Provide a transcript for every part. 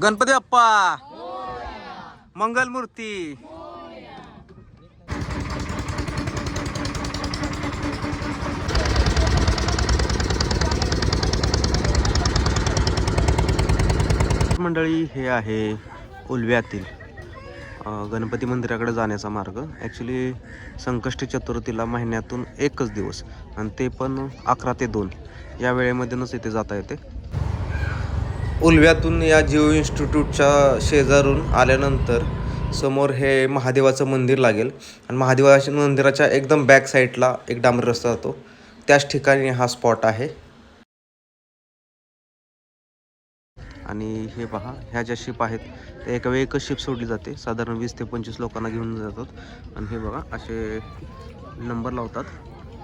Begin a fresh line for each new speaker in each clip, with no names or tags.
गणपती बाप्पा. मंगलमूर्ती. मंडळी हे आहे उलव्यातील गणपती मंदिराकडे जाण्याचा मार्ग. ॲक्च्युली संकष्टी चतुर्थीला महिन्यातून एकच दिवस आणि ते पण अकरा ते दोन. या वेळेमधूनच इथे जाता येते. उलव्यातून या जिओ इन्स्टिट्यूटच्या शेजारून आल्यानंतर समोर हे महादेवाचं मंदिर लागेल. आणि महादेवाच्या मंदिराच्या एकदम बॅक साईडला एक डांबरी रस्ता जातो. त्याच ठिकाणी हा स्पॉट आहे. आणि हे पहा ह्या ज्या शिप आहेत त्या एका वेळी एकच शिप सोडली जाते. साधारण वीस ते पंचवीस लोकांना घेऊन जातात. आणि हे बघा असे नंबर लावतात.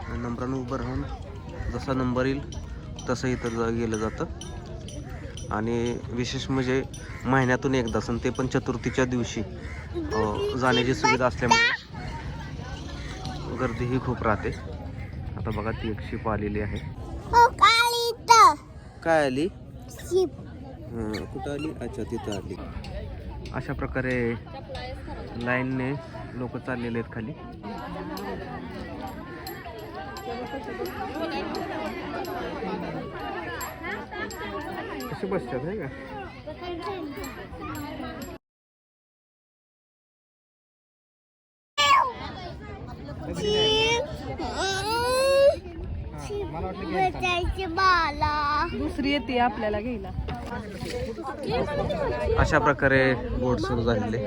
आणि नंबरानं उभं राहून जसा नंबर येईल तसं इथं गेलं जातं. आणि विशेष म्हणजे महिन्यातून एकदा सण ते पण चतुर्थीच्या दिवशी जाण्याची सुविधा असल्यामुळे गर्दीही खूप राहते. आता बघा ती एक शिप आलेली आहे. काय आली? हं, कुठं आली? अच्छा तिथं आली. अशा प्रकारे लाईनने लोक चाललेले आहेत खाली. बसतात आहे का?
दुसरी येते आपल्याला घ्यायला.
अशा प्रकारे बोट सुरू झालेले.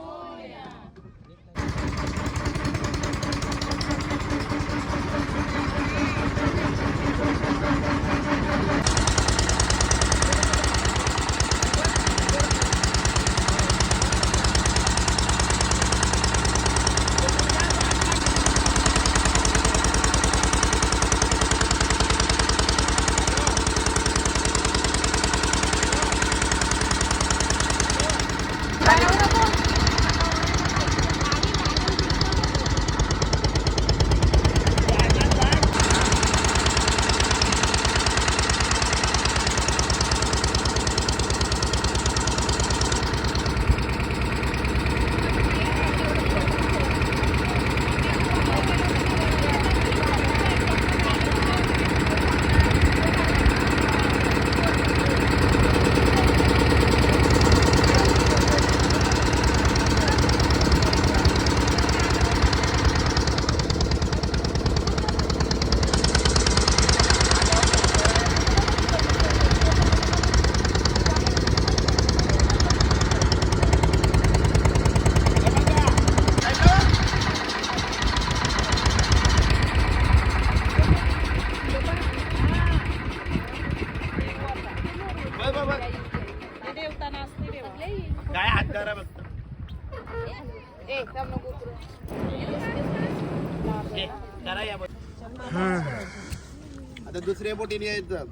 आता दुसऱ्या बोटीने यायचं.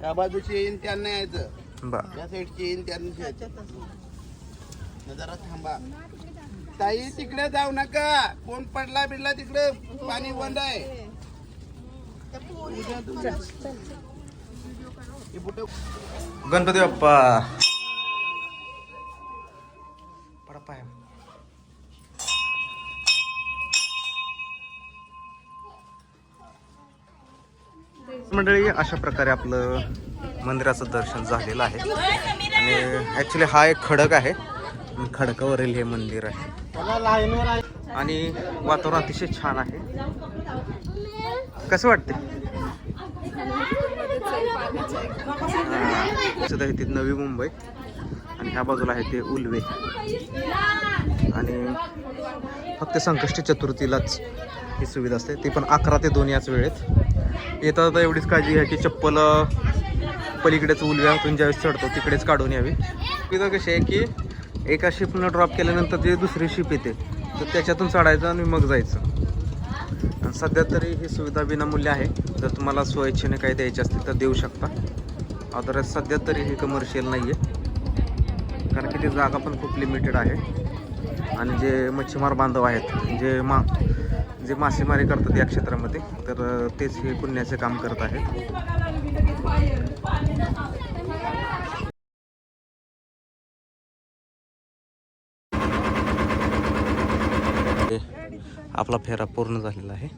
त्या बाजूची येईन त्यांना यायचं.
बर
या साईडची येईन त्यांना यायचं. न जरा थांबा. ताई तिकडे जाऊ नका. कोण पडला बिडला तिकडे? पाणी बंद आहे. हे बुटं
गणपती बाप्पा. मंडळी अशा प्रकारे आपलं मंदिराचं दर्शन झालेलं आहे. आणि ॲक्च्युली हा एक खडक आहे. खडकावरील हे मंदिर आहे. आणि वातावरण अतिशय छान आहे. कसं वाटते दिसत आहे ती नवी मुंबई आणि ह्या बाजूला आहे ते उलवे. आणि फक्त संकष्टी चतुर्थीलाच ही सुविधा असते. ती पण अकरा ते दोन याच वेळेत. येता जाता एवढीच काळजी घ्या की चप्पल पलीकडेच उलव्यातून ज्यावेळेस चढतो तिकडेच काढून यावी. तिथं कशी आहे की एका शिपनं ड्रॉप केल्यानंतर जे दुसरी शिप येते तर त्याच्यातून चढायचं आणि मग जायचं. सध्या तरी ही सुविधा विनामूल्य आहे. जर तुम्हाला स्वइच्छेने काही द्यायची असतील तर देऊ शकता. अदरवाईज सध्या तरी हे कमर्शियल नाही आहे कारण की ती जागा पण खूप लिमिटेड आहे. आणि जे मच्छीमार बांधव आहेत जे मा जे मासेमारी करतात या क्षेत्रामध्ये तर तेच हे पुण्याचे काम करत आहेत. आपला फेरा पूर्ण झालेला आहे.